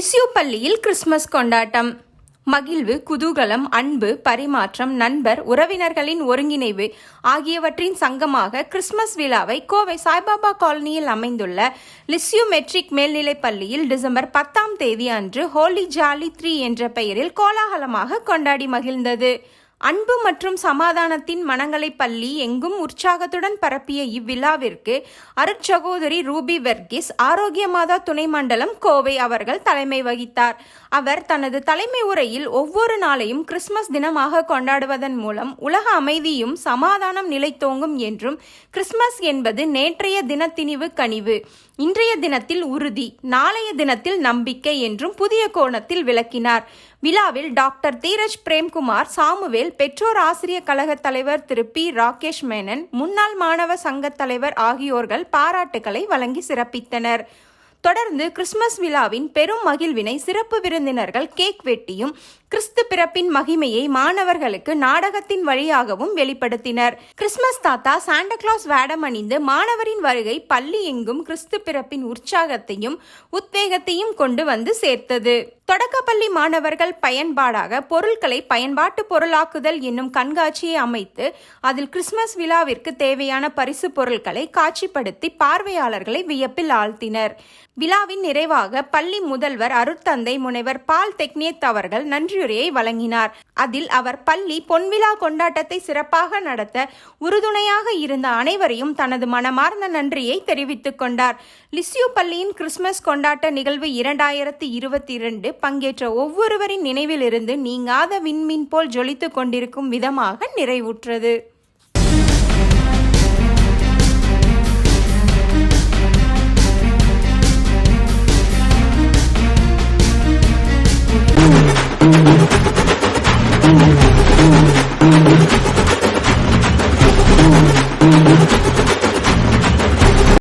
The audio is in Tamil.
லிஸ்யூ பள்ளியில் கிறிஸ்மஸ் கொண்டாட்டம். மகிழ்வு குதூகலம் அன்பு பரிமாற்றம் நண்பர் உறவினர்களின் ஒருங்கிணைவு ஆகியவற்றின் சங்கமாக கிறிஸ்மஸ் விழாவை கோவை சாய்பாபா காலனியில் அமைந்துள்ள லிஸ்யூ மெட்ரிக் மேல்நிலைப் பள்ளியில் டிசம்பர் பத்தாம் தேதி அன்று ஹோலி ஜாலி த்ரீ என்ற பெயரில் கோலாகலமாக கொண்டாடி மகிழ்ந்தது. அன்பு மற்றும் சமாதானத்தின் மனங்களை பள்ளி எங்கும் உற்சாகத்துடன் பரப்பிய இவ்விழாவிற்கு அருட்சகோதரி ரூபி வெர்கிஸ் ஆரோக்கிய மாதா துணை மண்டலம் கோவை அவர்கள் தலைமை வகித்தார். அவர் தனது தலைமை உரையில் ஒவ்வொரு நாளையும் கிறிஸ்மஸ் தினமாக கொண்டாடுவதன் மூலம் உலக அமைதியும் சமாதானம் நிலைத்தோங்கும் என்றும் கிறிஸ்மஸ் என்பது நேற்றைய தினத்தினிவு கனிவு. இன்றைய தினத்தில் உறுதி நாளைய தினத்தில் நம்பிக்கை என்றும் புதிய கோணத்தில் விளக்கினார். விழாவில் டாக்டர் தீரஜ் பிரேம்குமார் சாமுவேல் பெற்றோர் ஆசிரியர் கழக தலைவர் திரு பி. ராகேஷ் மேனன் முன்னாள் மாணவ சங்க தலைவர் ஆகியோர்கள் பாராட்டுகளை வழங்கி சிறப்பித்தனர். தொடர்ந்து கிறிஸ்துமஸ் விழாவின் பெரும் மகிழ்வினை சிறப்பு விருந்தினர்கள் கேக் வெட்டியும் கிறிஸ்து பிறப்பின் மகிமையை மாணவர்களுக்கு நாடகத்தின் வழியாகவும் வெளிப்படுத்தினர். கிறிஸ்துமஸ் தாத்தா சாண்டா கிளாஸ் வேடம் அணிந்து மாணவரின் வருகை பள்ளி எங்கும் கிறிஸ்து பிறப்பின் உற்சாகத்தையும் உத்வேகத்தையும் கொண்டு வந்து சேர்த்தது. தொடக்கப்பள்ளி மாணவர்கள் பயன்பாடாக பொருட்களை பயன்பாட்டு பொருளாக்குதல் என்னும் கண்காட்சியை அமைத்து அதில் கிறிஸ்துமஸ் விழாவிற்கு தேவையான பரிசு பொருட்களை காட்சிப்படுத்தி பார்வையாளர்களை வியப்பில் ஆழ்த்தினர். விழாவின் நிறைவாக பள்ளி முதல்வர் அருட்தந்தை முனைவர் பால் தெக்னியத் அவர்கள் நன்றியுரையை வழங்கினார். அதில் அவர் பள்ளி பொன்விழா கொண்டாட்டத்தை சிறப்பாக நடத்த உறுதுணையாக இருந்த அனைவரையும் தனது மனமார்ந்த நன்றியை தெரிவித்துக் கொண்டார். லிஸ்யூ பள்ளியின் கிறிஸ்துமஸ் கொண்டாட்ட நிகழ்வு இரண்டாயிரத்தி இருபத்தி இரண்டு பங்கேற்ற ஒவ்வொருவரின் நினைவிலிருந்து நீங்காத விண்மீன் போல் ஜொலித்து கொண்டிருக்கும் விதமாக நிறைவுற்றது.